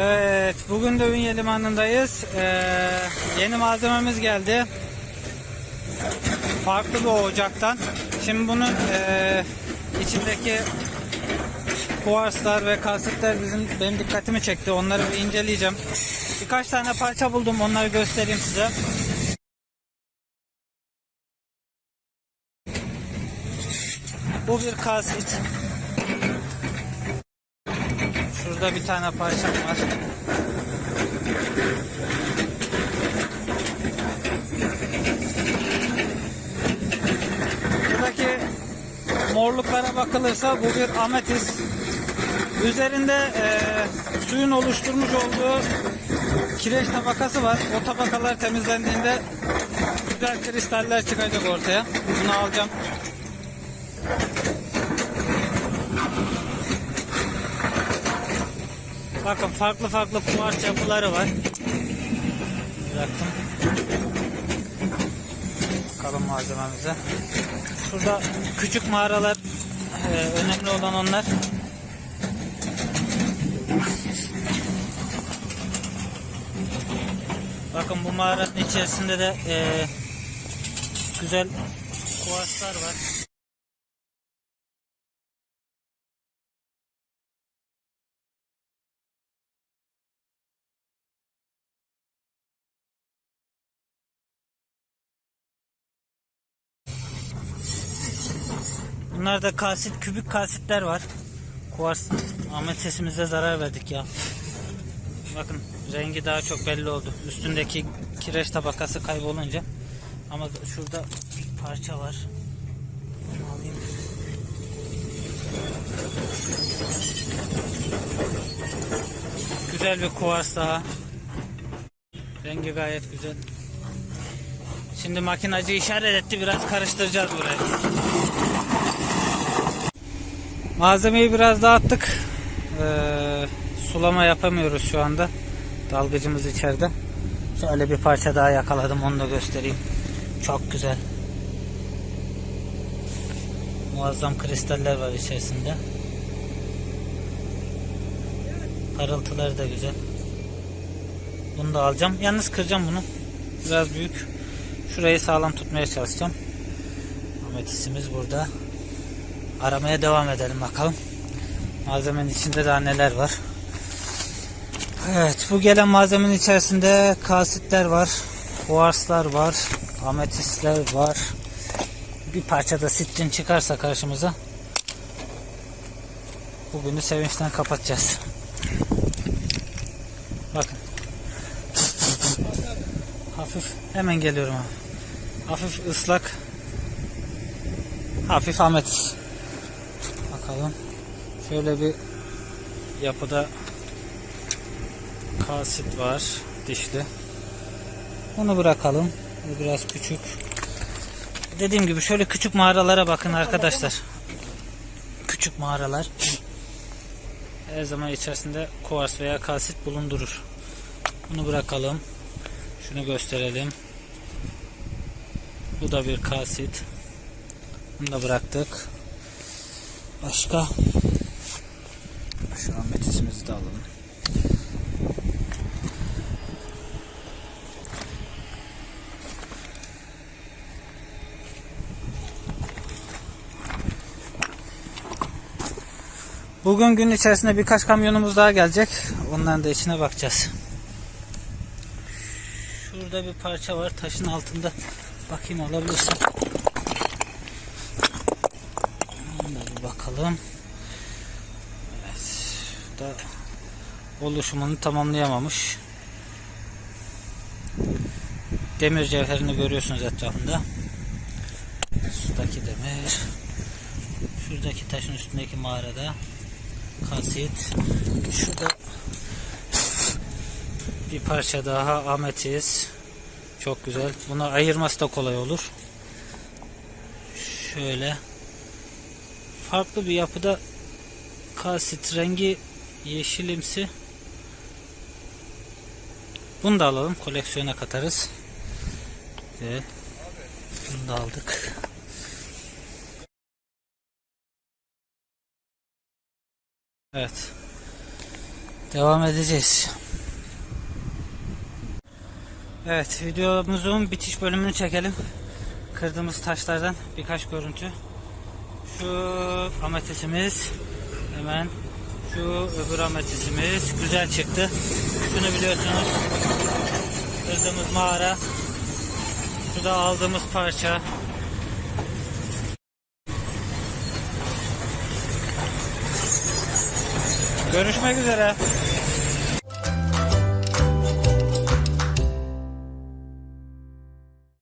Evet, bugün de Ünye Limanı'ndayız. Ee, yeni malzememiz geldi. Farklı bir ocaktan. Şimdi bunun ee, içindeki kuarslar ve kasıtlar bizim benim dikkatimi çekti. Onları bir inceleyeceğim. Birkaç tane parça buldum. Onları göstereyim size. Bu bir kasit. Şurada bir tane parçam var. Buradaki morluklara bakılırsa bu bir ametis. Üzerinde eee, suyun oluşturmuş olduğu kireç tabakası var. O tabakalar temizlendiğinde güzel kristaller çıkacak ortaya. Bunu alacağım. Bakın farklı farklı kuars yapıları var. Bıraktım. Bakalım malzememize. Şurada küçük mağaralar e, önemli olan onlar. Bakın bu mağaranın içerisinde de e, güzel kuarslar var. Bunlar da kasit, kübik kasitler var. Kuvars Ahmet sesimize zarar verdik ya. Bakın rengi daha çok belli oldu. Üstündeki kireç tabakası kaybolunca. Ama şurada bir parça var. Bunu alayım. Güzel bir kuvars daha. Rengi gayet güzel. Şimdi makinacı işaret etti. Biraz karıştıracağız burayı. Malzemeyi biraz dağıttık. Ee, sulama yapamıyoruz şu anda. Dalgıcımız içeride. Şöyle bir parça daha yakaladım. Onu da göstereyim. Çok güzel. Muazzam kristaller var içerisinde. Parıltıları da güzel. Bunu da alacağım. Yalnız kıracağım bunu. Biraz büyük. Şurayı sağlam tutmaya çalışacağım. Ametisimiz burada. Aramaya devam edelim bakalım. Malzemenin içinde daha neler var. Evet bu gelen malzemenin içerisinde kasitler var. Kuarslar var. Ametistler var. Bir parça da sitrin çıkarsa karşımıza bugünü sevinçten kapatacağız. Bakın. Hafif hemen geliyorum abi. Hafif ıslak. Hafif ametist. Bakalım. Şöyle bir yapıda kasit var. Dişli. Onu bırakalım. Bu biraz küçük. Dediğim gibi şöyle küçük mağaralara bakın arkadaşlar. Küçük mağaralar. Her zaman içerisinde kuvars veya kasit bulundurur. Bunu bırakalım. Şunu gösterelim. Bu da bir kasit. Bunu da bıraktık. Başka? Şu ametisimizi de alalım. Bugün gün içerisinde birkaç kamyonumuz daha gelecek. Onların da içine bakacağız. Şurada bir parça var taşın altında. Bakayım alabilirsem. Ona bir bakalım. Evet. Da oluşumunu tamamlayamamış. Demir cevherini görüyorsunuz etrafında. Sudaki demir. Şuradaki taşın üstündeki mağarada kasit. Şurada bir parça daha ametis. Çok güzel. Bunu ayırması da kolay olur. Şöyle farklı bir yapıda kalsit rengi yeşilimsi. Bunu da alalım. Koleksiyona katarız. Güzel. Bunu da aldık. Evet. Devam edeceğiz. Evet videomuzun bitiş bölümünü çekelim. Kırdığımız taşlardan birkaç görüntü. Şu ametesimiz hemen şu öbür ametesimiz güzel çıktı. Şunu biliyorsunuz. Kırdığımız mağara. Şu da aldığımız parça. Görüşmek üzere.